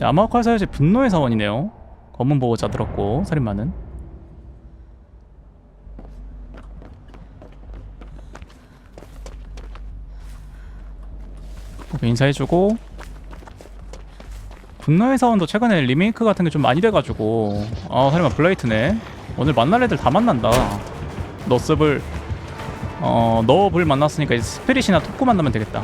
아마카사야지 분노의 사원이네요. 검은 보호자 들었고 살인마는 인사해주고. 분노의 사원도 최근에 리메이크 같은 게 좀 많이 돼가지고. 아 설마 블레이트네. 오늘 만날 애들 다 만난다. 너스블 어 너블 만났으니까 이제 스피릿이나 토쿠 만나면 되겠다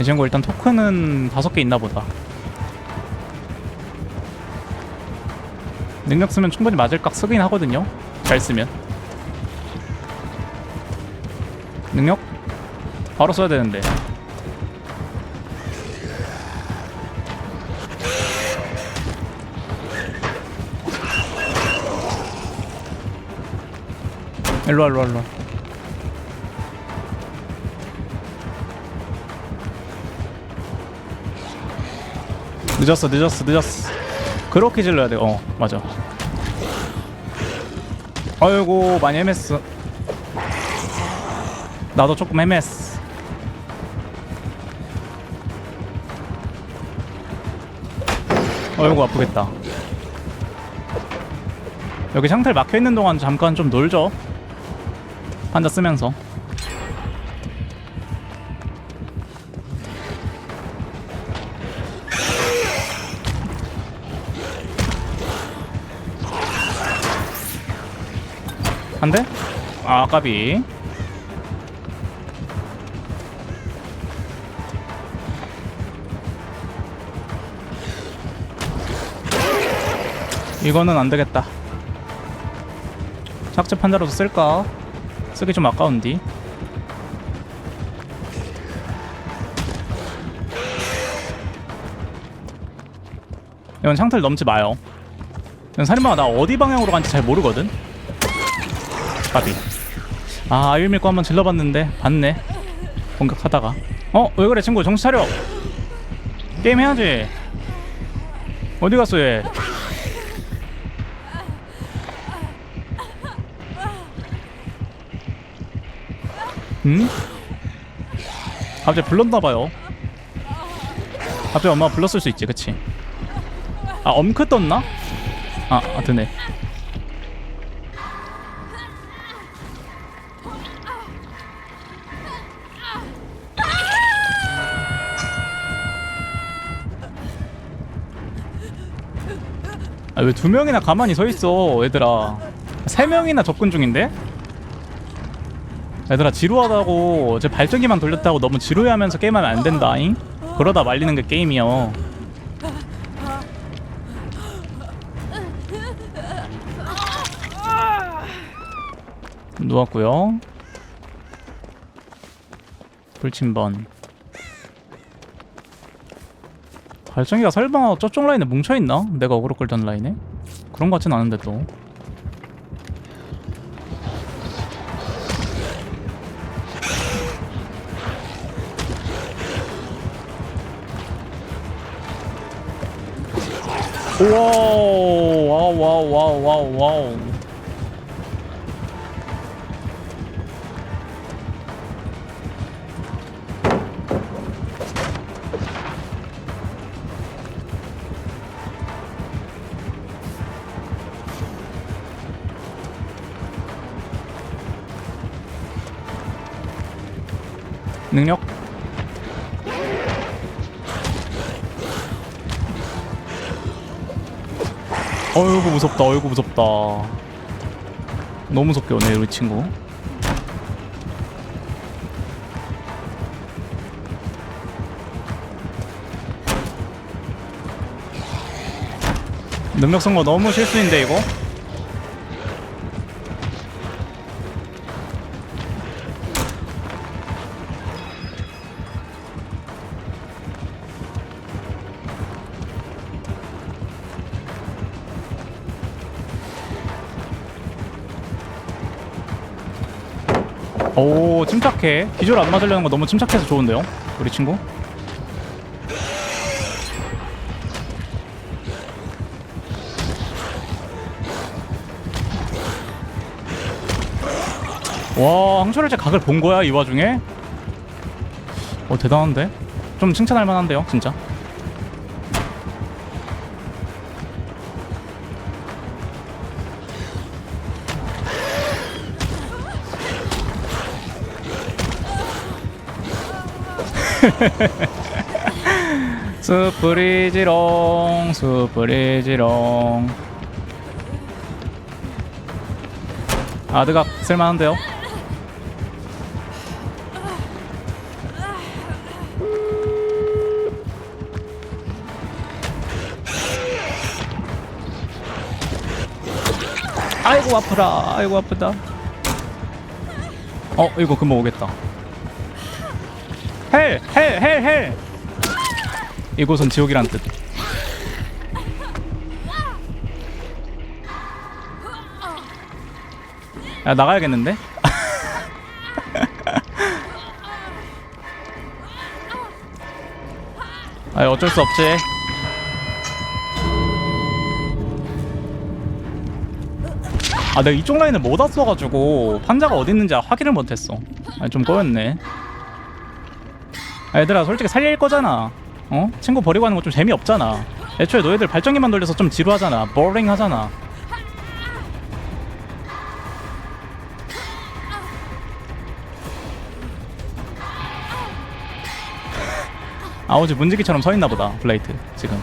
이 친구 일단 토큰은 다섯 개 있나 보다. 능력 쓰면 충분히 맞을 각 쓰긴 하거든요. 잘 쓰면. 능력? 바로 써야 되는데. 일로와 일로와 일로와 늦었어 늦었어 늦었어. 그렇게 질러야 돼 어 맞아. 아이고 많이 헤맸어. 나도 조금 헤맸어. 아이고 아프겠다. 여기 상태를 막혀있는 동안 잠깐 좀 놀죠? 환자 쓰면서 한 대? 아 까비. 이거는 안 되겠다. 착즙 판자로도 쓸까? 쓰기 좀 아까운디 이건 상태를 넘지 마요. 이건 살인마가 나 어디 방향으로 간지 잘 모르거든 까비 아 아유 밀고 한번 질러봤는데 봤네. 공격하다가. 어? 왜 그래 친구? 정신 차려. 게임 해야지. 어디 갔어 얘? 응? 갑자기 불렀나봐요. 갑자기 엄마가 불렀을 수 있지 그치? 아 엄크 떴나? 아, 아 드네 아 왜 두 명이나 가만히 서 있어 얘들아? 세 명이나 접근 중인데? 얘들아 지루하다고. 제 발전기만 돌렸다고 너무 지루해하면서 게임하면 안 된다잉? 그러다 말리는 게 게임이여. 누웠고요. 불침번 발전기가 설마 저쪽 라인에 뭉쳐있나? 내가 어그로 끌던 라인에? 그런 것 같진 않은데 또 와우 와우 와우 와우 와우 와우 능력? 어이구 무섭다 어이구 무섭다. 너무 무섭게 오네 우리 친구. 능력 쓴거 너무 실수인데 이거 오 침착해 기절 안 맞으려는 거 너무 침착해서 좋은데요 우리 친구 와 항철일제 각을 본 거야 이 와중에? 어 대단한데? 좀 칭찬할 만한데요 진짜 수프리지롱 수프리지롱 아드각 쓸만한데요? 아이고 아프라 아이고 아프다. 어 이거 금방 오겠다 헬 헬 헬 헬 이곳은 지옥이란 뜻 야, 나가야겠는데? 아, 어쩔 수 없지. 아, 내가 이쪽 라인을 못 왔어가지고 판자가 어디 있는지 확인을 못했어. 아, 좀 꼬였네. 아, 얘들아, 솔직히 살릴 거잖아. 어? 친구 버리고 하는 거 좀 재미없잖아. 애초에 너희들 발전기만 돌려서 좀 지루하잖아. 보링 하잖아. 아우지 문지기처럼 서 있나 보다 블레이트 지금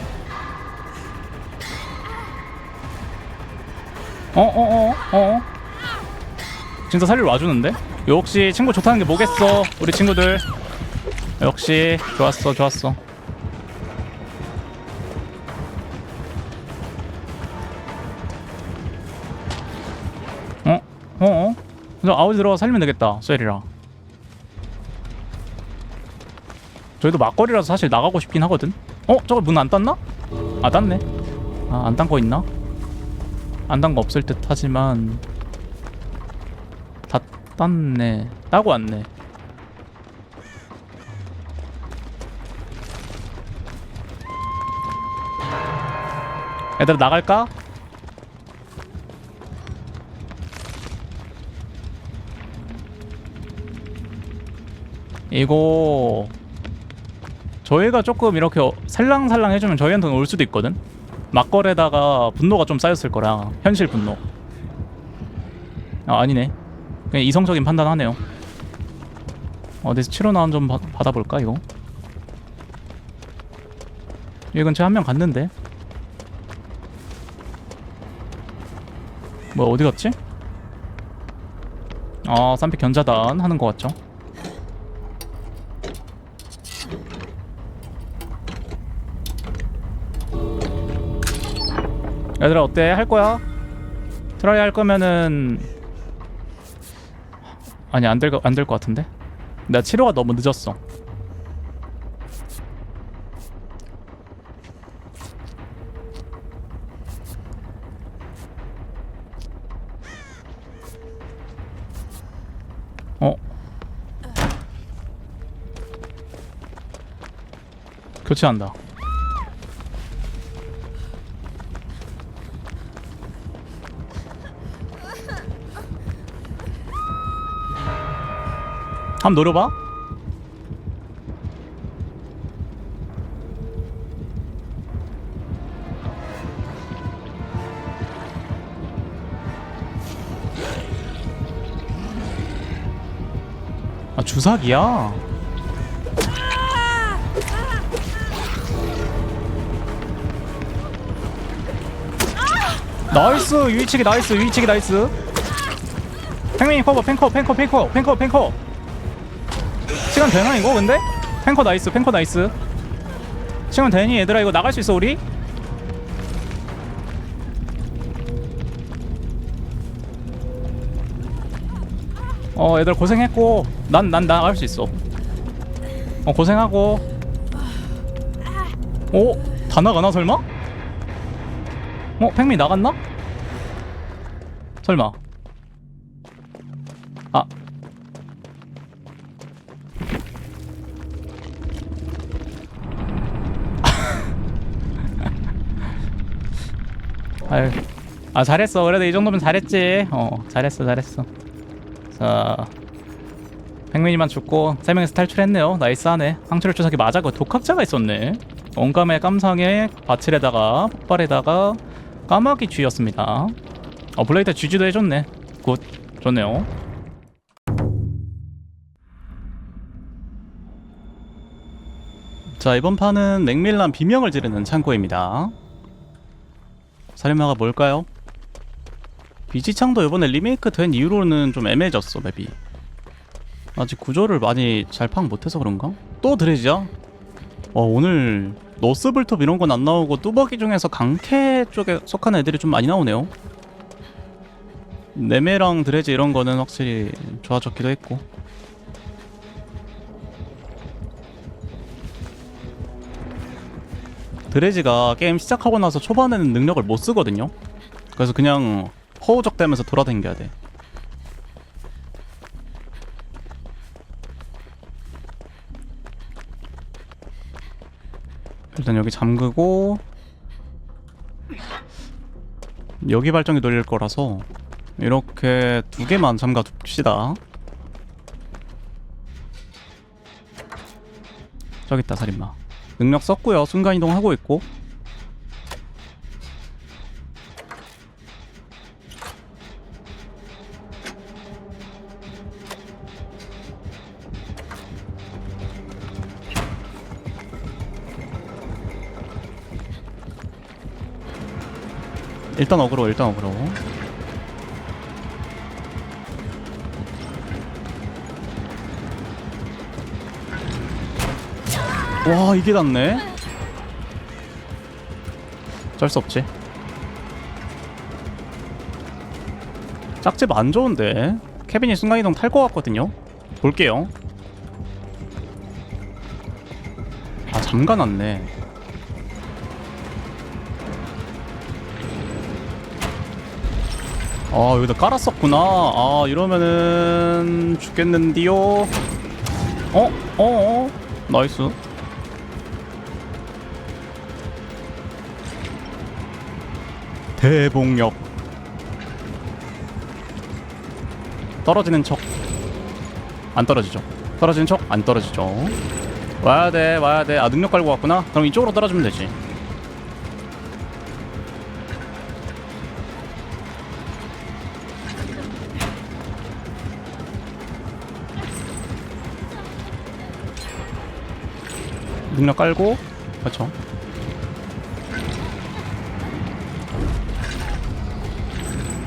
어어어어 어, 어, 어. 진짜 살리러 와주는데? 역시 친구 좋다는 게 뭐겠어 우리 친구들 역시 좋았어 좋았어 어? 어어? 저 아우지 들어가 살리면 되겠다 셀이라 저희도 막거리라서 사실 나가고 싶긴 하거든. 어? 저거 문 안 땄나? 아 땄네. 아 안 딴 거 있나? 안 딴 거 없을 듯 하지만 다 땄네. 따고 왔네. 얘들아 나갈까? 이거 저희가 조금 이렇게 어- 살랑살랑 해주면 저희한테는 올 수도 있거든. 막걸에다가 분노가 좀 쌓였을 거라 현실 분노. 아 아니네. 그냥 이성적인 판단하네요. 어디서 치료 나온 좀 받- 받아볼까 이거? 이 근처에 한 명 갔는데. 뭐 어디 갔지? 아 쌈피 견자단 하는 거 같죠? 얘들아 어때? 할 거야? 트라이 할 거면은 아니 안될안될 것 같은데? 나 치료가 너무 늦었어. 어? 교체한다. 한번 노려봐. 아 주사기야. 나이스 유이치기 나이스 유이치기 나이스. 팽민이 커버 팽커 팽커 팽커 팽커 팽커. 시간 되나 이거 근데? 탱커 나이스 탱커 나이스 시간 되니 얘들아 이거 나갈 수 있어 우리? 어 얘들 고생했고 난 난 나갈 수 있어 어 고생하고 오? 다 나가나 설마? 어? 팽미 나갔나? 설마 아 아유, 아 잘했어. 그래도 이 정도면 잘했지. 어, 잘했어, 잘했어. 자 팽민이만 죽고 세 명에서 탈출했네요 나이스하네 항철 주사기 맞아 그 독학자가 있었네 온감의 깜상에 바칠에다가 폭발에다가 까마귀 쥐였습니다 어 블레이드 쥐쥐도 해줬네 굿 좋네요 자 이번 판은 맥밀란 비명을 지르는 창고입니다 살인마가 뭘까요? 비지창도 이번에 리메이크 된 이후로는 좀 애매해졌어 맵이 아직 구조를 많이 잘 파악 못해서 그런가? 또 드레지야? 어 오늘 너스블톱 이런 건 안 나오고 뚜벅이 중에서 강캐 쪽에 속한 애들이 좀 많이 나오네요. 네메랑 드레지 이런 거는 확실히 좋아졌기도 했고. 드레지가 게임 시작하고 나서 초반에는 능력을 못 쓰거든요. 그래서 그냥 허우적대면서 돌아다녀야 돼 일단 여기 잠그고 여기 발전기 돌릴 거라서 이렇게 두 개만 잠가 둡시다. 저기 있다 살인마. 능력 썼고요. 순간이동 하고 있고 일단 어그로 일단 어그로. 와 이게 닿네. 어쩔 수 없지. 짝집 안 좋은데. 케빈이 순간이동 탈 것 같거든요. 볼게요. 아 잠가 놨네 아 여기다 깔았었구나. 아 이러면은 죽겠는디요? 어? 어? 어? 나이스. 대봉력 떨어지는 척. 안 떨어지죠. 떨어지는 척 안 떨어지죠. 와야 돼 와야 돼 아 능력 깔고 왔구나. 그럼 이쪽으로 떨어지면 되지 능력 깔고 그렇죠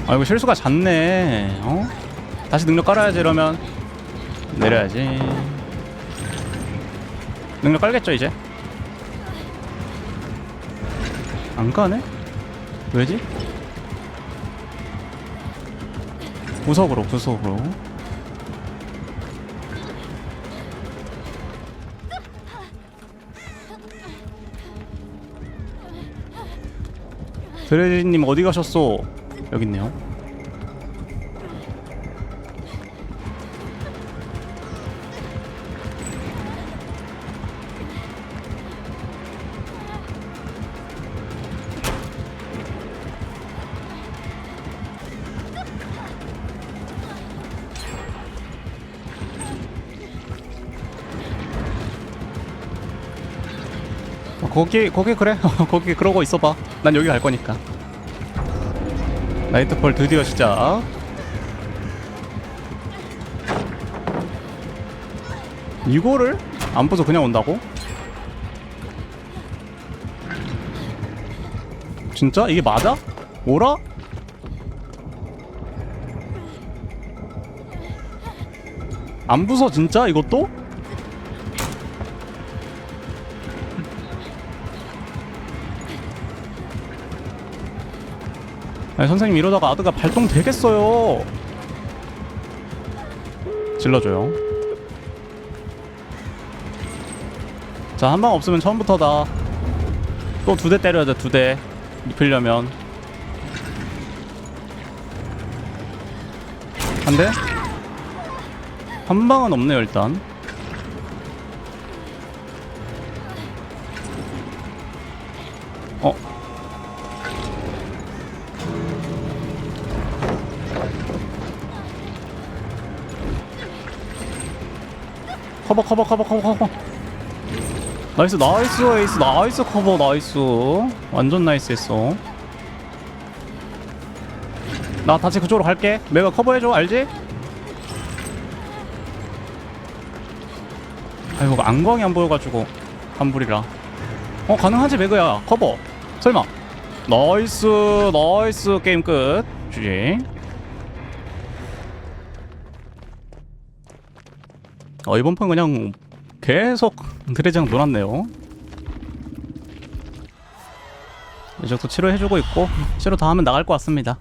아 이거 실수가 잦네 어? 다시 능력 깔아야지 이러면 내려야지 능력 깔겠죠 이제 안 까네? 왜지? 구석으로 구석으로 드레지님 어디 가셨어? 여기 있네요. 거기 거기 그래 거기 그러고 있어봐 난 여기 갈 거니까 나이트폴 드디어 시작 이거를 안 부숴 그냥 온다고? 진짜? 이게 맞아? 오라? 안 부숴 진짜 이것도? 아니 선생님 이러다가 아드가 발동 되겠어요. 질러줘요. 자 한 방 없으면 처음부터다. 또 두 대 때려야 돼 두 대. 입히려면. 한 대? 한 방은 없네요 일단 커버 커버 커버 커버 커버. 나이스 나이스 에이스 나이스 커버 나이스. 완전 나이스 했어. 나 다시 그쪽으로 갈게. 내가 커버해줘 알지? 아이고 안광이 안 보여가지고 환불이라. 어 가능하지 매그야. 커버. 설마. 나이스 나이스. 게임 끝. GG 어 이번 판 그냥 계속 드레지랑 놀았네요. 이제도 치료해주고 있고 치료 다 하면 나갈 것 같습니다.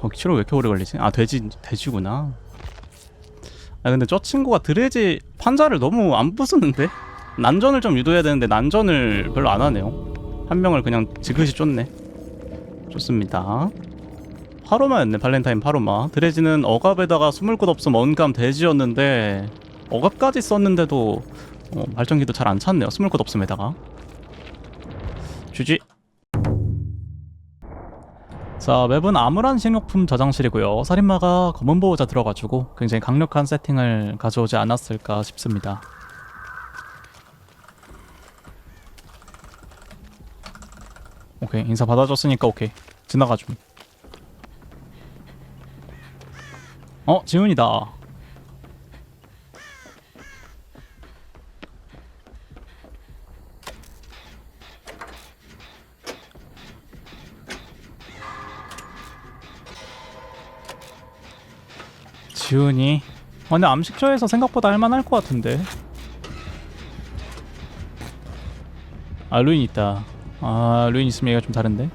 어 치료 왜 이렇게 오래 걸리지? 아 돼지 돼지구나. 아 근데 저 친구가 드레지 판자를 너무 안 부수는데? 난전을 좀 유도해야 되는데 난전을 별로 안 하네요. 한 명을 그냥 지그시 쫓네. 좋습니다 파로마였네 발렌타인 파로마. 드레지는 억압에다가 숨을 곳 없음 언감 돼지였는데 억압까지 썼는데도 어, 발전기도 잘 안 찼네요 숨을 곳 없음에다가. GG 자 맵은 암울한 식료품 저장실이고요. 살인마가 검은 보호자 들어가지고 굉장히 강력한 세팅을 가져오지 않았을까 싶습니다. 오케이 인사 받아줬으니까 오케이. 지나가줌 어 지훈이다. 지훈이? 아, 근데 암식처에서 생각보다 할만할 것 같은데. 아 루인 있다. 아 루인 있으면 얘가 좀 다른데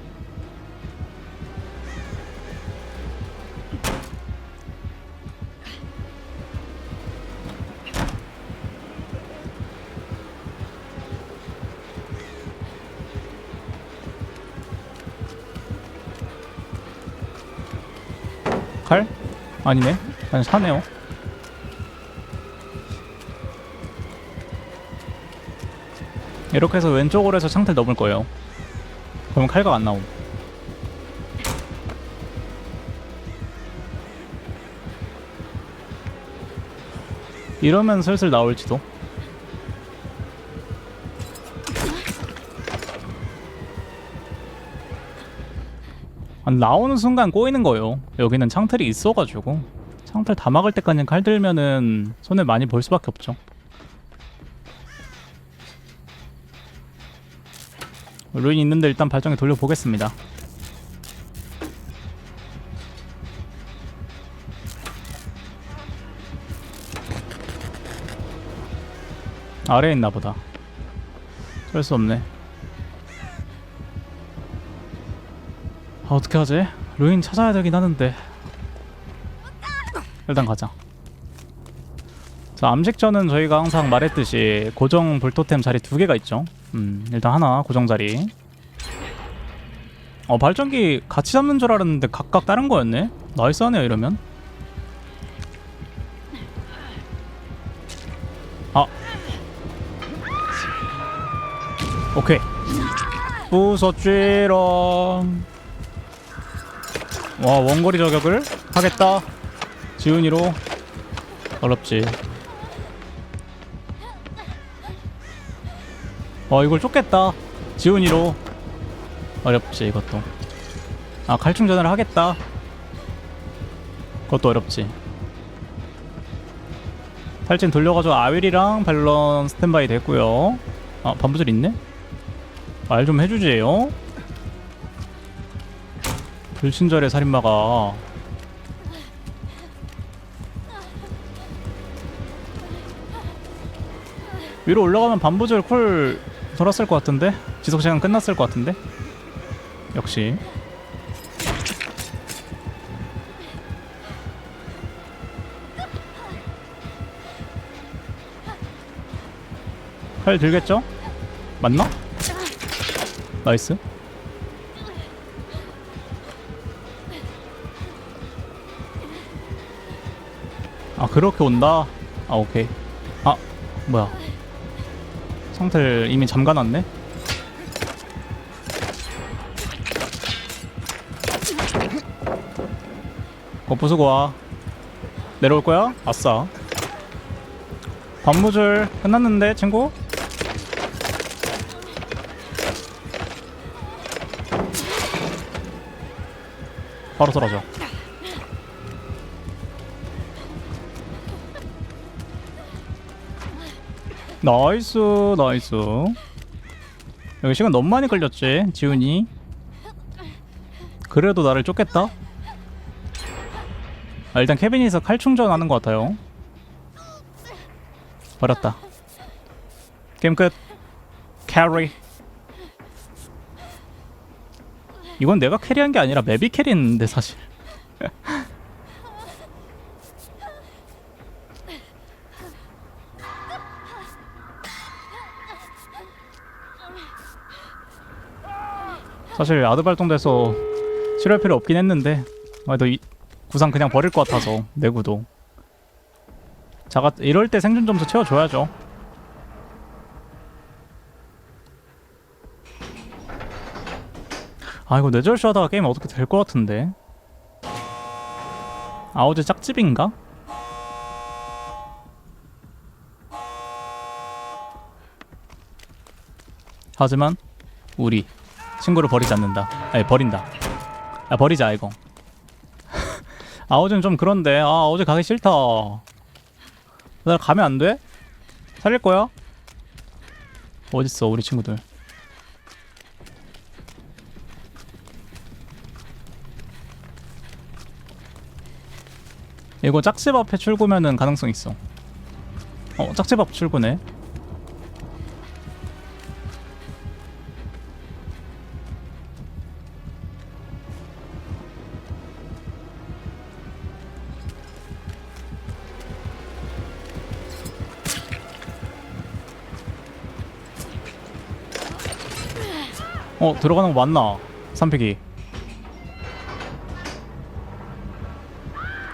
아니네. 그냥 사네요. 이렇게 해서 왼쪽으로 해서 창틀 넘을 거예요. 그러면 칼각 안 나옴. 이러면 슬슬 나올지도 나오는 순간 꼬이는 거예요. 여기는 창틀이 있어가지고. 창틀 다 막을 때까지 칼 들면은 손에 많이 볼 수밖에 없죠. 루인 있는데 일단 발전기 돌려보겠습니다. 아래에 있나 보다. 어쩔 수 없네 어떻게 하지? 루인 찾아야 되긴 하는데. 일단 가자. 자 암식전은 저희가 항상 말했듯이 고정 불토템 자리 두 개가 있죠. 음 일단 하나 고정 자리. 어 발전기 같이 잡는 줄 알았는데 각각 다른 거였네? 나이스하네요 이러면. 아. 오케이. 부서쥐롱 와 원거리 저격을 하겠다. 지훈이로 어렵지. 어 이걸 쫓겠다. 지훈이로 어렵지 이것도. 아 칼충전을 하겠다. 그것도 어렵지. 탈진 돌려가지고 아윌이랑 밸런 스탠바이 됐고요. 아 반부절 있네? 말 좀 해주지요 불친절의 살인마가. 위로 올라가면 반부절 콜 돌았을 것 같은데? 지속 시간 끝났을 것 같은데? 역시. 칼 들겠죠? 맞나? 나이스 그렇게 온다? 아 오케이 아 뭐야 상태를 이미 잠가놨네? 어 부수고 와 내려올 거야? 아싸 관무줄 끝났는데 친구? 바로 떨어져 나이스 나이스. 여기 시간 너무 많이 걸렸지 지훈이. 그래도 나를 쫓겠다? 아, 일단 캐비닛에서 칼 충전하는 것 같아요. 버렸다. 게임 끝. 캐리. 이건 내가 캐리한 게 아니라 맵이 캐리했는데 사실 사실 아드 발동돼서 치료할 필요 없긴 했는데 그래도 이 구상 그냥 버릴 것 같아서 내구도. 자가 이럴 때 생존 점수 채워줘야죠. 아 이거 뇌절쇼 하다가 게임 어떻게 될 것 같은데? 아우즈 짝집인가? 하지만 우리 친구를 버리지 않는다. 아니 버린다. 아 버리자 이거. 아 어제는 좀 그런데. 아 어제 가기 싫다. 나 가면 안 돼? 살릴 거야? 어딨어 우리 친구들? 이거 짝집 앞에 출구면은 가능성 있어. 어 짝집 앞 출구네 어 들어가는 거 맞나? 삼픽이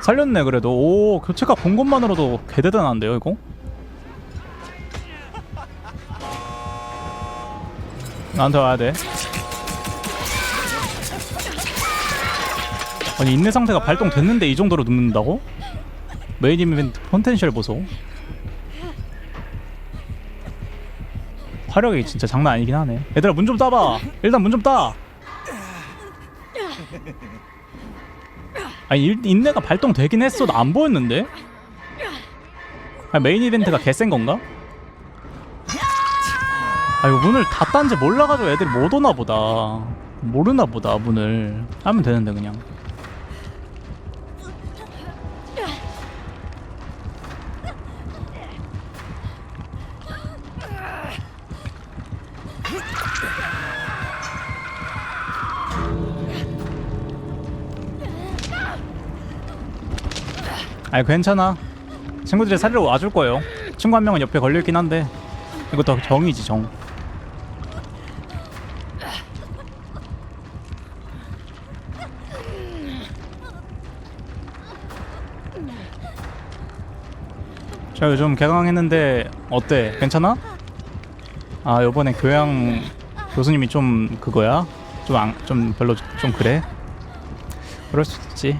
살렸네 그래도 오 교체가 본 것만으로도 개대단한데요 이거? 나한테 와야 돼 아니 인내 상태가 발동됐는데 이 정도로 눕는다고? 메인 이벤트 포텐셜 보소 화력이 진짜 장난 아니긴 하네. 얘들아 문 좀 따봐. 일단 문 좀 따. 아니 일, 인내가 발동되긴 했어 나 안 보였는데? 아, 메인 이벤트가 개센 건가? 아 이거 문을 다 딴지 몰라가지고 애들이 못 오나 보다. 모르나 보다 문을. 하면 되는데 그냥 아니 괜찮아 친구들이 살리러 와줄 거예요 친구 한 명은 옆에 걸려있긴 한데 이것도 정이지 정저 요즘 개강했는데 어때? 괜찮아? 아 요번에 교양 교수님이 좀 그거야? 좀, 안, 좀 별로 좀 그래? 그럴 수 있지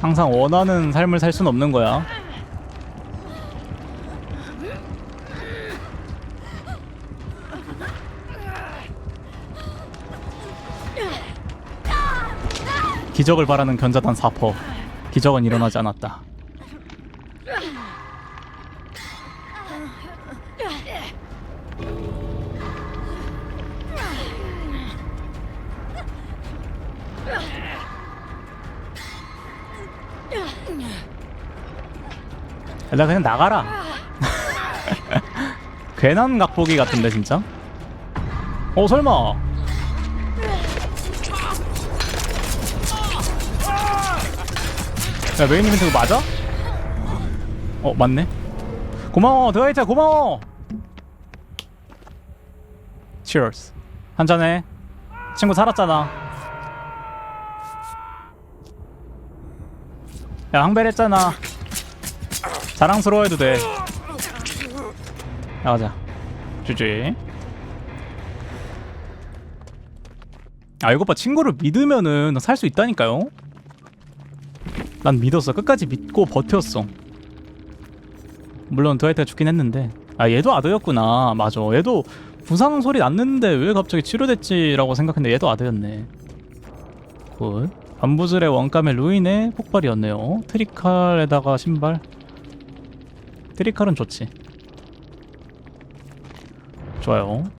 항상 원하는 삶을 살 수는 없는 거야. 기적을 바라는 견자단 사퍼. 기적은 일어나지 않았다. 나 그냥 나가라. 괜한 각보기 같은데 진짜. 어 설마. 야 메인 이벤트 그거 맞아? 어 맞네. 고마워 드와이트 고마워. Cheers. 한잔해. 친구 살았잖아. 야 항벨했잖아. 자랑스러워해도 돼. 나가자. 주지. 아 이거 봐. 친구를 믿으면은 살 수 있다니까요. 난 믿었어. 끝까지 믿고 버텼어. 물론 드와이트가 죽긴 했는데. 아 얘도 아드였구나. 맞아. 얘도 부상 소리 났는데 왜 갑자기 치료됐지라고 생각했는데 얘도 아드였네. 굿. 반부슬의 원감의 루인의 폭발이었네요. 트리칼에다가 신발 트리칼은 좋지. 좋아요